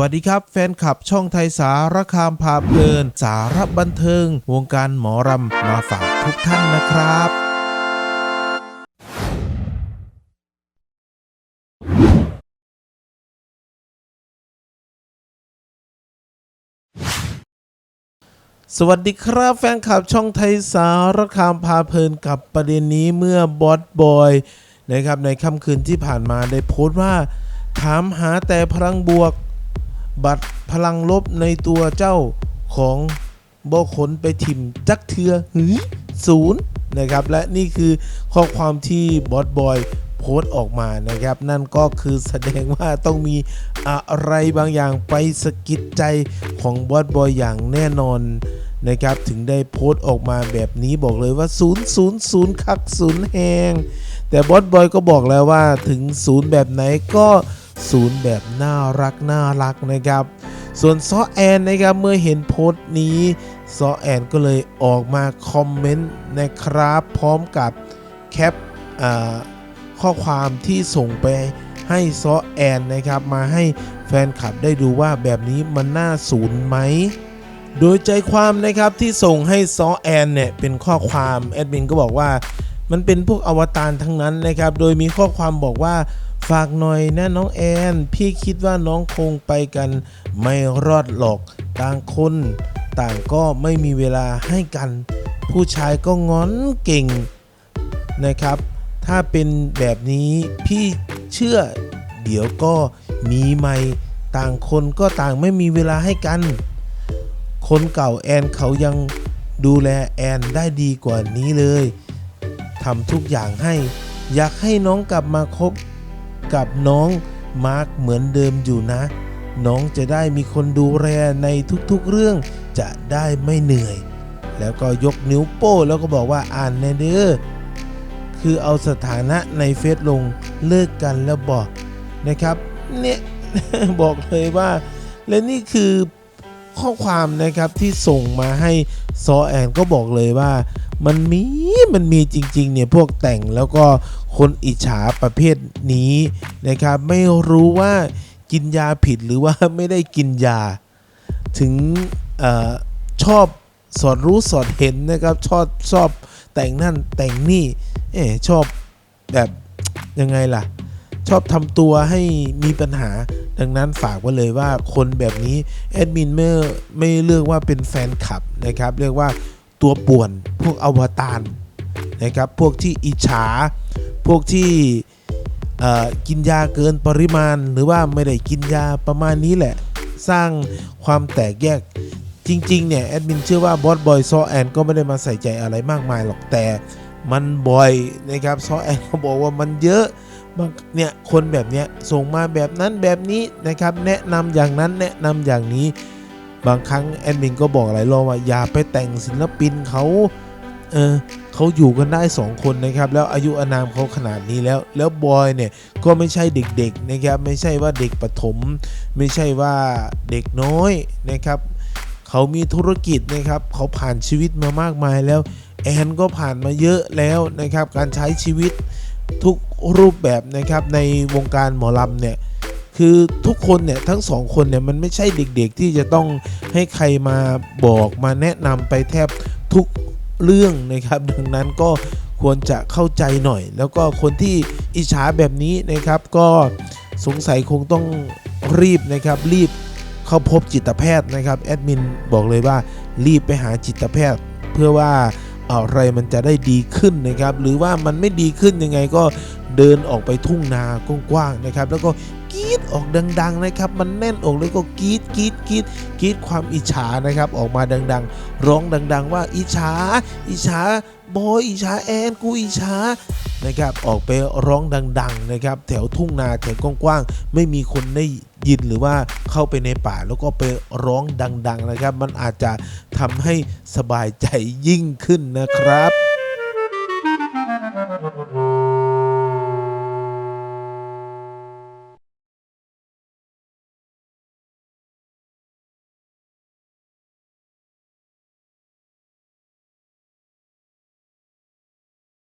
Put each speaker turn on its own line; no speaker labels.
วัสดีครับ แฟนคลับช่องไทยสารคามพาเพลิน สารบันเทิง วงการหมอรำมาฝากทุกท่านนะครับสวัสดีครับแฟนคลับช่องไทยสารคามพาเพลินกับประเด็นนี้เมื่อบอสบอยนะครับในค่ำคืนที่ผ่านมาได้โพสต์ว่า ถามหาแต่พลังบวก บัตรพลังลบในตัวเจ้าของบอขนไปทิมจักเทือหือศูนย์นะครับ และนี่คือข้อความที่บอสบอยโพสต์ออกมานะครับ นั่นก็คือแสดงว่าต้องมีอะไรบางอย่างไปสะกิดใจของบอสบอยอย่างแน่นอนนะครับถึงได้โพสต์ออกมาแบบนี้บอกเลยว่า 0 0 0 คักศูนย์แหงแต่บอสบอยก็บอกแล้วว่าถึงศูนย์แบบไหนก็ ศูนย์แบบน่ารักน่ารักนะครับ ส่วนซอแอนนะครับเมื่อเห็นโพสต์นี้ซอแอนก็เลยออกมาคอมเมนต์นะครับ พร้อมกับแคปข้อความที่ส่งไปให้ซอแอนนะครับ มาให้แฟนคลับได้ดูว่าแบบนี้มันน่าศูนย์ไหมโดยใจความนะครับที่ส่งให้ซอแอนเนี่ยเป็นข้อความแอดมินก็บอกว่า มันเป็นพวกอวตารทั้งนั้นนะครับ โดยมีข้อความบอกว่าฝากหน่อยนะน้องแอน พี่คิดว่าน้องคงไปกัน ไม่รอดหรอก ต่างคน ต่างก็ไม่มีเวลาให้กัน ผู้ชายก็งอนเก่งนะครับ ถ้าเป็นแบบนี้พี่เชื่อ เดี๋ยวก็มีใหม่ ต่างคนก็ต่างไม่มีเวลาให้กัน คนเก่าแอนเขายังดูแลแอนได้ดีกว่านี้เลย ทำทุกอย่างให้ อยากให้น้องกลับมาคบกับน้องมาร์คเหมือนเดิมอยู่นะ น้องจะได้มีคนดูแลในทุกๆเรื่องจะได้ไม่เหนื่อย แล้วก็ยกนิ้วโป้แล้วก็บอกว่าอ่านแน่เด้อคือเอาสถานะในเฟซลงเลิกกันแล้วบอกนะครับ เนี่ยบอกเลยว่า และนี่คือ ข้อความนะครับที่ส่งมาให้ซอแอนก็บอกเลยว่า มันมีมันมีจริงๆเนี่ยพวกแต่งแล้วก็คนอิจฉาประเภทนี้นะครับไม่รู้ว่ากินยาผิดหรือว่าไม่ได้กินยา ถึงออชอบสอดรู้สอดเห็นนะครับชอบชอบแต่งนั่นแต่งนี่เออชอบแบบยังไงล่ะ ชอบทำตัวให้มีปัญหา ดังนั้นฝากไว้เลยว่าคนแบบนี้แอดมินไม่ไม่เลือกว่าเป็นแฟนคลับนะครับ เรียกว่าตัวป่วนพวกอวตารนะครับ พวกที่อิจฉา พวกที่กินยาเกินปริมาณ หรือว่าไม่ได้กินยาประมาณนี้แหละ สร้างความแตกแยกจริงๆเนี่ยแอดมินเชื่อว่าบอสบอยซอแอนก็ไม่ได้มาใส่ใจอะไรมากมายหรอกแต่มันบ่อยนะครับซอแอนเขาบอกว่ามันเยอะ เนี่ยคนแบบเนี้ยส่งมาแบบนั้นแบบนี้นะครับ แนะนำอย่างนั้นแนะนำอย่างนี้ บางครั้งแอดมินก็บอกหลายรอบว่าอย่าไปแต่งศิลปินเขาเออเขาอยู่กันได้สองคนนะครับ แล้วอายุอานามเขาขนาดนี้แล้ว แล้วบอยเนี่ยก็ไม่ใช่เด็กๆนะครับ ไม่ใช่ว่าเด็กประถม ไม่ใช่ว่าเด็กน้อยนะครับเขามีธุรกิจนะครับ เขาผ่านชีวิตมามากมายแล้ว แอนก็ผ่านมาเยอะแล้วนะครับ การใช้ชีวิต ทุกรูปแบบนะครับในวงการหมอลำเนี่ยคือทุกคนเนี่ยทั้งสองคนเนี่ยมันไม่ใช่เด็กๆที่จะต้องให้ใครมาบอกมาแนะนำไปแทบทุกเรื่องนะครับ ดังนั้นก็ควรจะเข้าใจหน่อย แล้วก็คนที่อิจฉาแบบนี้นะครับ ก็สงสัยคงต้องรีบนะครับรีบเข้าพบจิตแพทย์นะครับแอดมินบอกเลยว่ารีบไปหาจิตแพทย์ เพื่อว่า อะไรมันจะได้ดีขึ้นนะครับ หรือว่ามันไม่ดีขึ้นยังไงก็ เดินออกไปทุ่งนากว้างๆนะครับ แล้วก็กรีดออกดัง ๆนะครับ มันแน่นอกแล้วก็กรีดกรีดกรีดกรีดความอิจฉานะครับ ออกมาดัง ๆ ร้องดัง ๆ ว่าอิจฉาอิจฉาบอยอิจฉาแอนกูอิจฉานะครับออกไปร้องดัง ๆ นะครับ แถวทุ่งนาแถวกว้างๆไม่มีคนได้ยินหรือว่าเข้าไปในป่าแล้วก็ไปร้องดัง ๆ นะครับ มันอาจจะทำให้สบายใจยิ่งขึ้นนะครับ